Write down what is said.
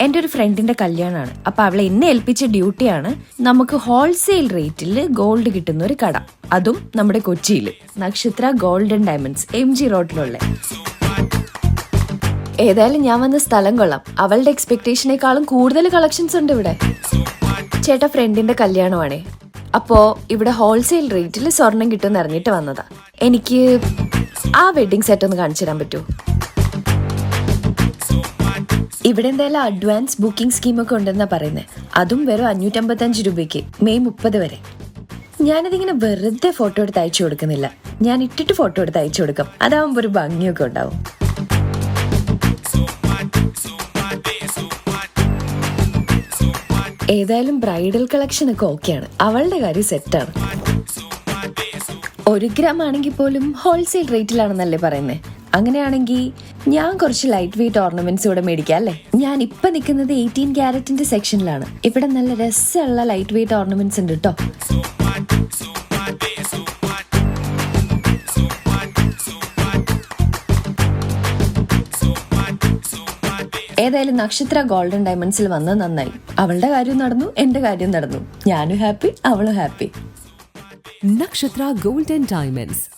എന്റെ ഒരു ഫ്രണ്ടിന്റെ കല്യാണമാണ് അപ്പോൾ അവളെ എന്നെ ഏൽപ്പിച്ച ഡ്യൂട്ടിയാണ് നമുക്ക് ഹോൾസെയിൽ റേറ്റിൽ ഗോൾഡ് കിട്ടുന്ന ഒരു കട. അതും നമ്മുടെ കൊച്ചിയിൽ നക്ഷത്ര ഗോൾഡൻ ഡയമണ്ട്സ് എം ജി റോഡിലുള്ള ഏതായാലും ഞാൻ വന്ന സ്ഥലം കൊള്ളാം. അവളുടെ എക്സ്പെക്ടേഷനേക്കാളും കൂടുതൽ കളക്ഷൻസ് ഉണ്ട് ഇവിടെ. ചേട്ടാ ഫ്രണ്ടിന്റെ കല്യാണമാണേ. അപ്പോ ഇവിടെ ഹോൾസെയിൽ റേറ്റിൽ സ്വർണം കിട്ടുമെന്ന് അറിഞ്ഞിട്ട് വന്നതാ. എനിക്ക് ആ വെഡിങ് സെറ്റ് ഒന്ന് കാണിച്ചു തരാൻ പറ്റുമോ ഇവിടെ എന്തായാലും അഡ്വാൻസ് ബുക്കിംഗ് സ്കീമൊക്കെ ഉണ്ടെന്നാ പറയുന്നത് അതും വെറും അഞ്ഞൂറ്റമ്പത്തഞ്ച് രൂപയ്ക്ക് മെയ് മുപ്പത് വരെ. ഞാനതിങ്ങനെ വെറുതെ ഫോട്ടോ എടുത്ത് അയച്ചു കൊടുക്കുന്നില്ല. ഞാൻ ഇട്ടിട്ട് ഫോട്ടോ എടുത്ത് അയച്ചു കൊടുക്കും. അതാവുമ്പോൾ ഒരു ഭംഗിയൊക്കെ ഉണ്ടാവും. ഏതായാലും ബ്രൈഡൽ കളക്ഷൻ ഒക്കെ ഓക്കെയാണ് അവളുടെ കാര്യം സെറ്റാണ് ഒരു ഗ്രാം ആണെങ്കിൽ പോലും ഹോൾസെയിൽ റേറ്റിലാണെന്നല്ലേ പറയുന്നത് അങ്ങനെയാണെങ്കിൽ ഞാൻ കുറച്ച് ലൈറ്റ് വെയിറ്റ് ഓർണമെന്റ്സ് ഇവിടെ മേടിക്കാം ഞാൻ ഇപ്പൊ നിൽക്കുന്നത് എയ്റ്റീൻ ക്യാരറ്റിന്റെ സെക്ഷനിലാണ് ഇവിടെ നല്ല രസമുള്ള ലൈറ്റ് വെയിറ്റ് ഓർണമെന്റ്സ് ഉണ്ട് കേട്ടോ ഏതായാലും നക്ഷത്ര ഗോൾഡൻ ഡയമണ്ട്സിൽ വന്ന് നന്നായി. അവളുടെ കാര്യം നടന്നു എന്റെ കാര്യം നടന്നു. ഞാനും ഹാപ്പി അവളും ഹാപ്പി നക്ഷത്ര ഗോൾഡൻ Diamonds,